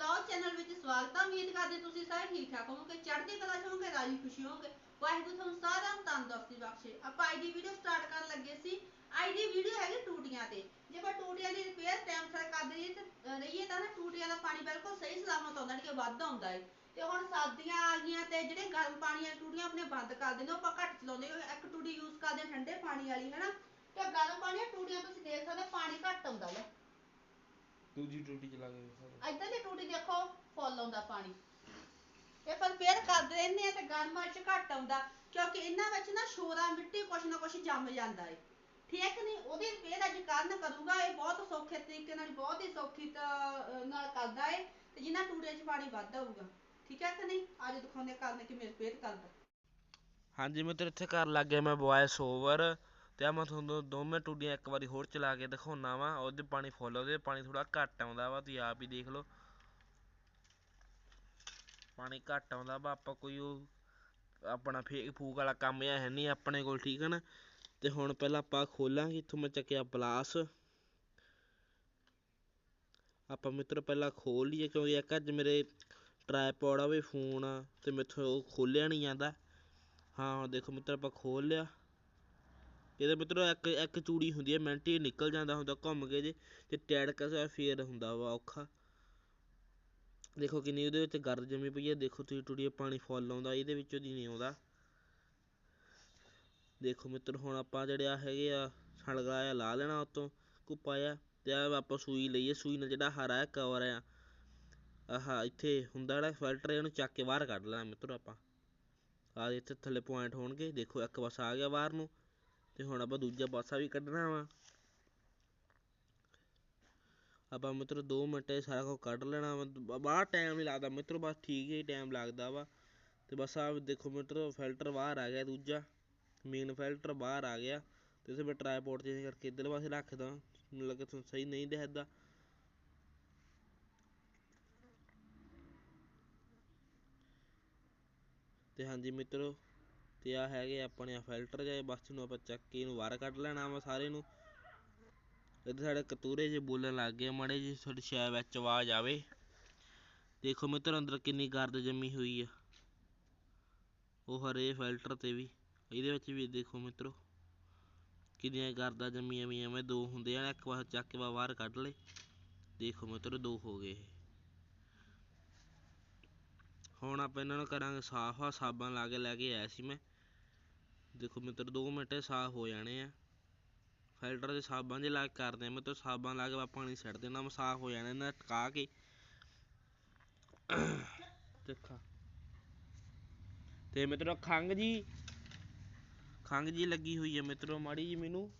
Vlog channel ਵਿੱਚ ਸਵਾਗਤ ਹੈ ਉਮੀਦ ਕਰਦੇ ਤੁਸੀਂ ਸਾਰੇ ਠੀਕ ਠਾਕ ਹੋਵੋਗੇ ਚੜ੍ਹਦੀ ਕਲਾ ਚ ਹੋਵੋਗੇ ਰਾਜੀ ਖੁਸ਼ੀ ਹੋਵੋਗੇ। ਵਾਹਿਗੁਰੂ ਤੁਹਾਨੂੰ ਸਾਰਿਆਂ ਨੂੰ ਤੰਦਰੁਸਤੀ ਬਖਸ਼ੇ। ਆਪਾਂ ਅੱਜ ਦੀ ਵੀਡੀਓ ਸਟਾਰਟ ਕਰਨ ਲੱਗੇ ਸੀ। ਅੱਜ ਦੀ ਵੀਡੀਓ ਹੈਗੀ ਟੂਟੀਆਂ ਤੇ। ਜੇ ਆਪਾਂ ਟੂਟੀਆਂ ਦੀ ਰਿਪੇਅਰ ਟਾਈਮ ਸਿਰ ਕਰਦੇ ਰਹੀਏ ਤੇ ਰਹੀਏ ਤਾਂ ਨਾ ਟੂਟੀਆਂ ਦਾ ਪਾਣੀ ਬਿਲਕੁਲ ਸਹੀ ਸਲਾਮਤ ਆਉਂਦਾ ਕਿ ਵੱਧ ਆਉਂਦਾ ਹੈ ਤੇ ਹੁਣ ਸਰਦੀਆਂ ਆ ਗਈਆਂ ਤੇ ਜਿਹੜੇ ਗਰਮ ਪਾਣੀ ਵਾਲੀਆਂ ਟੂਟੀਆਂ ਆਪਣੇ ਬੰਦ ਕਰ ਦਿੰਦੇ ਆਪਾਂ ਘੱਟ ਚਲਾਉਂਦੇ ਇੱਕ ਟੂਟੀ ਯੂਜ਼ ਕਰਦੇ ਠੰਡੇ ਪਾਣੀ ਵਾਲੀ ਹਨਾ? ਤੇ ਗਰਮ ਪਾਣੀ ਟੂਟੀਆਂ ਤੁਸੀਂ ਦੇਖ ਸਕਦੇ ਹੋ, ਪਾਣੀ ਘੱਟ ਆਉਂਦਾ ਹੈ ਦੂਜੀ ਟੂਟੀ ਚਲਾ ਕੇ ਵੇਖੋ ਇੱਧਰ ਦੀ ਟੂਟੀ ਦੇਖੋ ਫੁੱਲ ਆਉਂਦਾ ਪਾਣੀ। ਇਹ ਪਰ ਫੇਰ ਕਰਦੇ ਰਹਿੰਦੇ ਆ ਤੇ ਗਰਮ ਵਿੱਚ ਘੱਟ ਆਉਂਦਾ ਕਿਉਂਕਿ ਇਹਨਾਂ ਵਿੱਚ ਨਾ ਸ਼ੋਰਾ ਮਿੱਟੀ ਕੁਛ ਨਾ ਕੁਛ ਜੰਮ ਜਾਂਦਾ ਹੈ ਠੀਕ ਨਹੀਂ ਉਹਦੀ ਰਿਪੇਅਰ ਅੱਜ ਕਰਨ ਕਰੂਗਾ ਇਹ ਬਹੁਤ ਸੌਖੇ ਤਰੀਕੇ ਨਾਲ ਬਹੁਤ ਹੀ ਸੌਖੀ ਤ- ਨਾਲ ਕਰਦਾ ਹੈ ਤੇ ਜਿਨ੍ਹਾਂ ਟੂਟੀਆਂ 'ਚ ਪਾਣੀ ਵੱਧ ਆਊਗਾ। ਠੀਕ ਹੈ ਕਿ ਨਹੀਂ? ਅੱਜ ਦਿਖਾਉਂਦੇ ਕਰਨ ਕਿਵੇਂ ਰਿਪੇਅਰ ਕਰਦਾ। ਹਾਂਜੀ ਮਿੱਤਰ ਇੱਥੇ ਕਰ ਲੱਗ ਗਿਆ ਮੈਂ ਵੌਇਸ ਓਵਰ ਤੇ ਆਹ ਮੈਂ ਤੁਹਾਨੂੰ ਦੋਵੇਂ ਟੂਟੀਆਂ ਇੱਕ ਵਾਰੀ ਹੋਰ ਚਲਾ ਕੇ ਦਿਖਾਉਣਾ ਵਾ, ਉਹਦੇ ਪਾਣੀ ਫੁੱਲ ਉਹਦੇ ਪਾਣੀ ਥੋੜਾ ਘੱਟ ਆਉਂਦਾ ਵਾ, ਤੁਸੀਂ ਆਪ ਹੀ ਦੇਖ ਲਓ। ਪਾਣੀ ਘੱਟ ਆਉਂਦਾ ਵਾ, ਆਪਾਂ ਕੋਈ ਉਹ ਆਪਣਾ ਫੇਕ ਫੂਕ ਵਾਲਾ ਕੰਮ ਜਿਹਾ ਹੈ ਨਹੀਂ ਆਪਣੇ ਕੋਲ, ਠੀਕ ਹੈ ਨਾ? ਤੇ ਹੁਣ ਪਹਿਲਾਂ ਆਪਾਂ ਖੋਲਾਂਗੇ, ਇੱਥੋਂ ਮੈਂ ਚੱਕਿਆ ਪਲਾਸ ਆਪਾਂ ਮਿੱਤਰ ਪਹਿਲਾਂ ਖੋਲ ਲਈਏ, ਕਿਉਂਕਿ ਇੱਕ ਅੱਜ ਮੇਰੇ ਟਰਾਈਪੋਡ ਆ, ਵੀ ਫੋਨ ਆ, ਤੇ ਮੈਥੋਂ ਉਹ ਖੋਲਿਆ ਨਹੀਂ ਜਾਂਦਾ। ਹਾਂ, ਦੇਖੋ ਮਿੱਤਰ ਆਪਾਂ ਖੋਲ ਲਿਆ। ਇਹਦੇ ਮਿੱਤਰੋ ਇੱਕ ਇੱਕ ਚੂੜੀ ਹੁੰਦੀ ਹੈ, ਮਿੰਟ ਹੀ ਨਿਕਲ ਜਾਂਦਾ ਹੁੰਦਾ ਘੁੰਮ ਕੇ ਜੇ, ਤੇ ਟੈੜਕਾ ਕਸਾ ਫੇਰ ਹੁੰਦਾ ਵਾ ਔਖਾ। ਦੇਖੋ ਕਿੰਨੀ ਉਹਦੇ ਵਿੱਚ ਗਰਦ ਜੰਮੀ ਪਈ ਹੈ, ਦੇਖੋ ਤੁਸੀਂ ਟੂਟੀ ਪਾਣੀ ਫੁੱਲ ਆਉਂਦਾ, ਇਹਦੇ ਵਿੱਚੋਂ ਦੀ ਨਹੀਂ ਆਉਂਦਾ। ਦੇਖੋ ਮਿੱਤਰ, ਹੁਣ ਆਪਾਂ ਜਿਹੜੇ ਆ ਹੈਗੇ ਆ ਛਣਗਲਾ ਆ ਲਾ ਲੈਣਾ ਉਤੋਂ, ਕੁੱਪਾ ਜਿਹਾ, ਤੇ ਆ ਆਪਾਂ ਸੂਈ ਲਈਏ, ਸੂਈ ਨਾਲ ਜਿਹੜਾ ਹਰਾ ਕਵਰ ਆ, ਆਹ ਇੱਥੇ ਹੁੰਦਾ ਜਿਹੜਾ ਫਿਲਟਰ ਇਹਨੂੰ ਚੱਕ ਕੇ ਬਾਹਰ ਕੱਢ ਲੈਣਾ ਮਿੱਤਰ ਆਪਾਂ। ਆ ਇੱਥੇ ਥੱਲੇ ਪੁਆਇੰਟ ਹੋਣਗੇ, ਦੇਖੋ ਇੱਕ ਪਾਸਾ ਆ ਗਿਆ ਬਾਹਰ ਨੂੰ ਤੇ ਹੁਣ ਆਪਾਂ ਦੂਜਾ ਪਾਸਾ ਵੀ ਕੱਢਣਾ ਵਾ। ਆਪਾਂ ਮਿੱਤਰੋ 2 ਮਿੰਟ 'ਚ ਸਾਰਾ ਕੁਝ ਕੱਢ ਲੈਣਾ ਵਾ। ਬਾਹਰ ਟਾਈਮ ਨਹੀਂ ਲੱਗਦਾ ਮਿੱਤਰੋ, ਬਸ ਠੀਕ ਹੀ ਟਾਈਮ ਲੱਗਦਾ ਵਾ। ਤੇ ਬਸ ਆ ਦੇਖੋ ਮਿੱਤਰੋ ਫਿਲਟਰ ਬਾਹਰ ਆ ਗਿਆ ਦੂਜਾ। ਮੇਨ ਫਿਲਟਰ ਬਾਹਰ ਆ ਗਿਆ। ਤੇ ਇਸੇ ਮੈਂ ਟਰਾਈਪੋਡ ਚੇਂਜ ਕਰਕੇ ਇੱਧਰ ਪਾਸੇ ਰੱਖਦਾ। ਮੈਨੂੰ ਲੱਗਾ ਤੁਹਾਨੂੰ ਸਹੀ ਨਹੀਂ ਦਿਖਦਾ। ਤੇ ਹਾਂਜੀ ਮਿੱਤਰੋ ਤੇ ਆਹ ਹੈਗੇ ਆਪਣੇ ਆ ਫਿਲਟਰ ਜਿਹੇ, ਬਸ ਨੂੰ ਆਪਾਂ ਚੱਕ ਕੇ ਇਹਨੂੰ ਬਾਹਰ ਕੱਢ ਲੈਣਾ ਵਾ ਸਾਰੇ ਨੂੰ। ਇੱਧਰ ਸਾਡੇ ਕਤੂਰੇ ਜਿਹੇ ਬੋਲਣ ਲੱਗ ਗਏ ਮਾੜੇ ਜੀ ਤੁਹਾਡੀ ਸ਼ਾਇਦ ਵਿੱਚ ਆਵਾਜ਼ ਆਵੇ। ਦੇਖੋ ਮਿੱਤਰ, ਅੰਦਰ ਕਿੰਨੀ ਗਰਦ ਜੰਮੀ ਹੋਈ ਆ। ਉਹ ਹਰੇ ਫਿਲਟਰ ਤੇ ਵੀ। ਇਹਦੇ ਵਿੱਚ ਵੀ ਦੇਖੋ ਮਿੱਤਰੋ, ਕਿੰਨੀਆਂ ਗਰਦਾਂ ਜੰਮੀਆਂ ਵੀ। ਐਵੇਂ ਦੋ ਹੁੰਦੇ ਆ ਇੱਕ ਵਾਰ ਚੱਕ ਕੇ ਬਾਹਰ ਕੱਢ ਲਏ। ਦੇਖੋ ਮਿੱਤਰੋ, ਦੋ ਹੋ ਗਏ। ਹੁਣ ਆਪਾਂ ਇਹਨਾਂ ਨੂੰ ਕਰਾਂਗੇ ਸਾਫ਼ ਆ, ਸਾਬਣ ਲਾ ਕੇ ਲੈ ਕੇ ਆਇਆ ਸੀ ਮੈਂ। ਦੇਖੋ ਮਿੱਤਰ 2 ਮਿੰਟ ਸਾਫ਼ ਹੋ ਜਾਣੇ ਆ। ਫਿਲਟਰ ਦੇ ਸਾਬਣ ਜੇ ਲਾ ਕੇ ਕਰਦੇ ਆ, ਮਿੱਤਰ, ਸਾਬਣ ਲਾ ਕੇ ਪਾਣੀ ਛੱਡ ਦੇਣਾ ਸਾਫ਼ ਹੋ ਜਾਣਾ, ਇਹਨਾਂ ਟਕਾ ਕੇ। ਦੇਖਾ। ਤੇ ਮਿੱਤਰੋ ਖੰਗ ਜੀ ਖੰਗ ਜੀ ਲੱਗੀ ਹੋਈ ਹੈ ਮਿੱਤਰੋ, ਮਾੜੀ ਜੀ ਮੈਨੂੰ।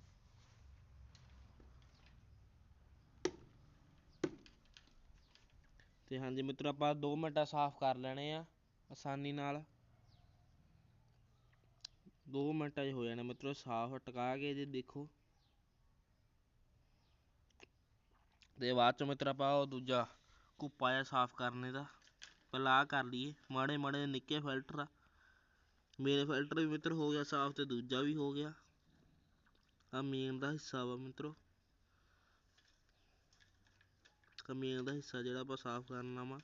ਤੇ ਹਾਂਜੀ ਮਿੱਤਰੋ, ਆਪਾਂ 2 ਮਿੰਟਾਂ ਸਾਫ਼ ਕਰ ਲੈਣੇ ਆ, ਆਸਾਨੀ ਨਾਲ। ਦੋ ਮਿੰਟਾਂ 'ਚ ਹੋ ਜਾਣਾ ਮਿੱਤਰੋ, ਸਾਫ਼ ਟਕਾ ਕੇ ਜੇ ਦੇਖੋ। ਤੇ ਬਾਅਦ ਚੋਂ ਮਿੱਤਰ ਆਪਾਂ ਉਹ ਦੂਜਾ ਕੁੱਪਾ ਜਿਹਾ ਸਾਫ਼ ਕਰਨੇ ਦਾ, ਪਹਿਲਾਂ ਆਹ ਕਰ ਲਈਏ, ਮਾੜੇ ਮਾੜੇ ਨਿੱਕੇ ਫਿਲਟਰ ਆ। ਮੇਰੇ ਫਿਲਟਰ ਵੀ ਮਿੱਤਰ ਹੋ ਗਿਆ ਸਾਫ਼ ਤੇ ਦੂਜਾ ਵੀ ਹੋ ਗਿਆ। ਆ ਮੇਨ ਦਾ ਹਿੱਸਾ ਵਾ ਮਿੱਤਰੋ। ਆ ਮੇਨ ਦਾ ਹਿੱਸਾ ਜਿਹੜਾ ਆਪਾਂ ਸਾਫ਼ ਕਰਨਾ ਵਾ।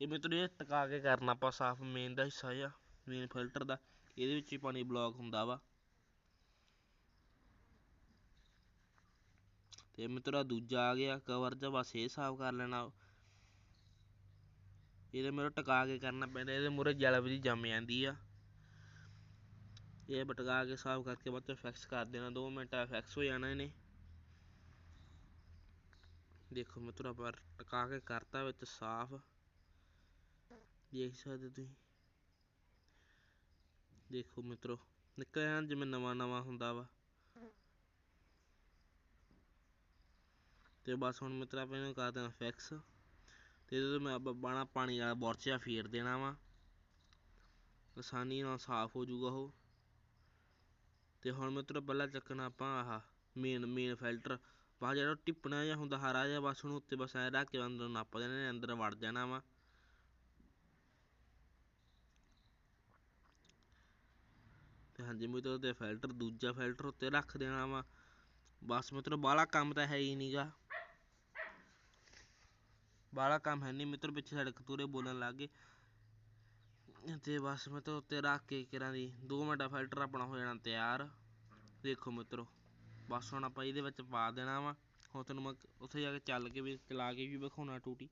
ਇਹ ਮਿੱਤਰੋ ਇਹ ਟਕਾ ਕੇ ਕਰਨਾ ਆਪਾਂ ਸਾਫ਼, ਮੇਨ ਦਾ ਹਿੱਸਾ ਆ ਮੇਨ ਫਿਲਟਰ ਦਾ। ਇਹਦੇ ਵਿੱਚ ਹੀ ਪਾਣੀ ਬਲੌਕ ਹੁੰਦਾ ਵਾ। ਤੇ ਮਿੱਤਰਾ ਦੂਜਾ ਆ ਗਿਆ ਕਵਰ ਜਿਹਾ ਬਸ ਇਹ ਸਾਫ਼ ਕਰ ਲੈਣਾ। ਇਹਦੇ ਮੇਰੇ ਟਕਾ ਕੇ ਕਰਨਾ ਪੈਂਦਾ, ਇਹਦੇ ਮੂਹਰੇ ਜਲ ਵੀ ਜੰਮ ਜਾਂਦੀ ਆ। ਇਹ ਬਟਕਾ ਕੇ ਸਾਫ਼ ਕਰਕੇ ਬਾਅਦ ਚੋਂ ਫਿਕਸ ਕਰ ਦੇਣਾ 2 ਮਿੰਟਾਂ ਫਿਕਸ ਹੋ ਜਾਣਾ ਇਹਨੇ। ਦੇਖੋ ਮਿੱਤਰੋ, ਆਪਾਂ ਟਕਾ ਕੇ ਕਰਤਾ ਵਿੱਚ ਸਾਫ਼। ਦੇਖ ਸਕਦੇ ਤੁਸੀਂ। ਦੇਖੋ ਮਿੱਤਰੋ ਨਿਕਲ ਜਾਣਾ ਜਿਵੇਂ ਨਵਾਂ ਨਵਾਂ ਹੁੰਦਾ ਵਾ। ਤੇ ਬਸ ਹੁਣ ਮਿੱਤਰ, ਆਪਾਂ ਇਹਨੂੰ ਕਰ ਦੇਣਾ ਫਿਕਸ ਤੇ ਇਹਦੇ ਤੋਂ ਮੈਂ ਆਪਾਂ ਬਾਣਾ ਪਾਣੀ ਵਾਲਾ ਬੁਰਸ਼ ਫੇਰ ਦੇਣਾ ਵਾ। ਆਸਾਨੀ ਨਾਲ ਸਾਫ਼ ਹੋ ਜਾਊਗਾ ਉਹ। ਤੇ ਹੁਣ ਮਿੱਤਰੋ, ਪਹਿਲਾਂ ਚੱਕਣਾ ਆਪਾਂ ਆਹ ਮੇਨ ਮੇਨ ਫਿਲਟਰ ਬਾਹਰ ਜਿਹੜਾ ਟਿੱਪਣਾ ਜਿਹਾ ਹੁੰਦਾ, ਹਰਾ ਜਿਹਾ, ਬਸ ਉਹਨੂੰ ਉੱਤੇ ਬਸ ਐਂ ਰੱਖ ਕੇ ਅੰਦਰ ਨੱਪ ਦੇਣਾ ਅੰਦਰ ਵੜ ਜਾਣਾ ਵਾ। ਹਾਂਜੀ ਮਿੱਤਰੋ ਤੇ ਫਿਲਟਰ ਦੂਜਾ ਫਿਲਟਰ ਉੱਤੇ ਰੱਖ ਦੇਣਾ ਵਾ। ਬਸ ਮਿੱਤਰੋ, ਬਾਹਲਾ ਕੰਮ ਤਾਂ ਹੈ ਹੀ ਨਹੀਂਗਾ ਬਾਹਲਾ ਕੰਮ ਹੈ ਨਹੀਂ ਮਿੱਤਰ, ਪਿੱਛੇ ਸੜਕ ਕਤੂਰੇ ਬੋਲਣ ਲੱਗ ਗਏ। ਤੇ ਬਸ ਮਿੱਤਰ, ਉੱਤੇ ਰੱਖ ਕੇ ਕਿਰਾਂ ਦੀ 2 ਮਿੰਟਾਂ ਫਿਲਟਰ ਆਪਣਾ ਹੋ ਜਾਣਾ ਤਿਆਰ। ਦੇਖੋ ਮਿੱਤਰੋ, ਬਸ ਹੁਣ ਆਪਾਂ ਇਹਦੇ ਵਿੱਚ ਪਾ ਦੇਣਾ ਵਾ। ਹੁਣ ਤੁਹਾਨੂੰ ਮੈਂ ਉੱਥੇ ਜਾ ਕੇ ਚੱਲ ਕੇ ਵੀ, ਚਲਾ ਕੇ ਵੀ ਵਿਖਾਉਣਾ ਟੂਟੀ।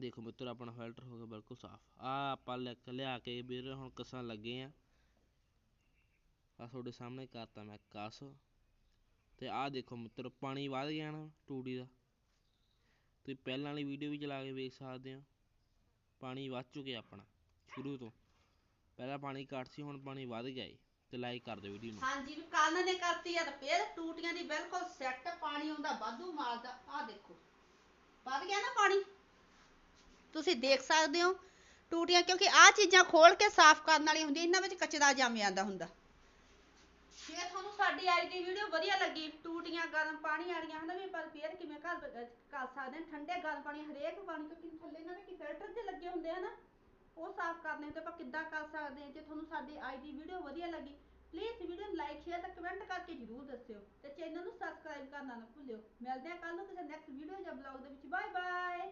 ਦੇਖੋ ਮਿੱਤਰ, ਆਪਣਾ ਫਿਲਟਰ ਹੋ ਗਿਆ ਬਿਲਕੁਲ ਸਾਫ਼। ਆ ਆਪਾਂ ਲੈ ਲਿਆ ਕੇ ਵੀਰ, ਹੁਣ ਕਸਾਂ ਲੱਗੇ ਆ। ਆ ਤੁਹਾਡੇ ਸਾਹਮਣੇ ਕਰਤਾ ਮੈਂ ਕਸ। ਤੇ ਆਹ ਦੇਖੋ ਮਿੱਤਰ, ਪਾਣੀ ਵੱਧ ਗਿਆ ਨਾ ਟੂਟੀ ਦਾ। ਤੁਸੀਂ ਪਹਿਲਾਂ ਵਾਲੀ ਵੀਡੀਓ ਵੀ ਚਲਾ ਕੇ ਵੇਖ ਸਕਦੇ ਹੋ। ਪਾਣੀ ਵੱਧ ਚੁੱਕਿਆ ਆਪਣਾ, ਸ਼ੁਰੂ ਤੋਂ। ਪਹਿਲਾਂ ਪਾਣੀ ਘੱਟ ਸੀ, ਹੁਣ ਪਾਣੀ ਵੱਧ ਗਿਆ ਏ। ਤੇ ਲਾਈਕ ਕਰ ਦਿਓ ਵੀਡੀਓ ਨੂੰ। ਹਾਂਜੀ ਵੀ ਨੇ ਕਰਤੀ ਆ ਰਿਪੇਅਰ ਟੂਟੀਆਂ ਦੀ ਬਿਲਕੁਲ ਸੈੱਟ ਪਾਣੀ ਆਉਂਦਾ, ਵਾਧੂ ਮਾਰਦਾ ਆ ਦੇਖੋ, ਵੱਧ ਗਿਆ ਨਾ ਪਾਣੀ। ਤੁਸੀਂ ਦੇਖ ਸਕਦੇ ਹੋ ਟੂਟੀਆਂ, ਕਿਉਂਕਿ ਆਹ ਚੀਜ਼ਾਂ ਖੋਲ ਕੇ ਸਾਫ਼ ਕਰਨ ਵਾਲੀ ਹੁੰਦੀ ਇਹਨਾਂ ਵਿੱਚ ਕਚਰਾ ਜੰਮ ਜਾਂਦਾ ਹੁੰਦਾ। ਜੇ ਤੁਹਾਨੂੰ ਸਾਡੀ ਅੱਜ ਦੀ ਵੀਡੀਓ ਵਧੀਆ ਲੱਗੀ, ਟੂਟੀਆਂ, ਗਰਮ ਪਾਣੀ ਵਾਲੀਆਂ ਹਨਾ ਵੀ ਆਪਾਂ ਰਿਪੇਅਰ ਕਿਵੇਂ ਕਰ ਕਰ ਸਕਦੇ ਹਾਂ, ਠੰਡੇ ਗਰਮ ਪਾਣੀ, ਹਰੇਕ ਪਾਣੀ ਕਿਉਂਕਿ ਥੱਲੇ ਇਹਨਾਂ ਦੇ ਕੀ ਫਿਲਟਰ ਜੇ ਲੱਗੇ ਹੁੰਦੇ ਆ ਉਹ ਸਾਫ਼ ਕਰਨੇ ਤੇ ਆਪਾਂ ਕਿੱਦਾਂ ਕਰ ਸਕਦੇ ਹਾਂ, ਜੇ ਤੁਹਾਨੂੰ ਸਾਡੀ ਅੱਜ ਦੀ ਵੀਡੀਓ ਵਧੀਆ ਲੱਗੀ ਪਲੀਜ਼ ਵੀਡੀਓ ਨੂੰ ਲਾਈਕ ਸ਼ੇਅਰ ਤੇ ਕਮੈਂਟ ਕਰਕੇ ਜਰੂਰ ਦੱਸਿਓ, ਤੇ ਚੈਨਲ ਨੂੰ ਸਬਸਕ੍ਰਾਈਬ ਕਰਨਾ ਨਾ ਭੁੱਲਿਓ। ਮਿਲਦੇ ਹਾਂ ਕੱਲ ਨੂੰ ਕਿਸੇ ਨੈਕਸਟ ਵੀਡੀਓ ਜਾਂ ਬਲੌਗ ਦੇ ਵਿੱਚ। Bye bye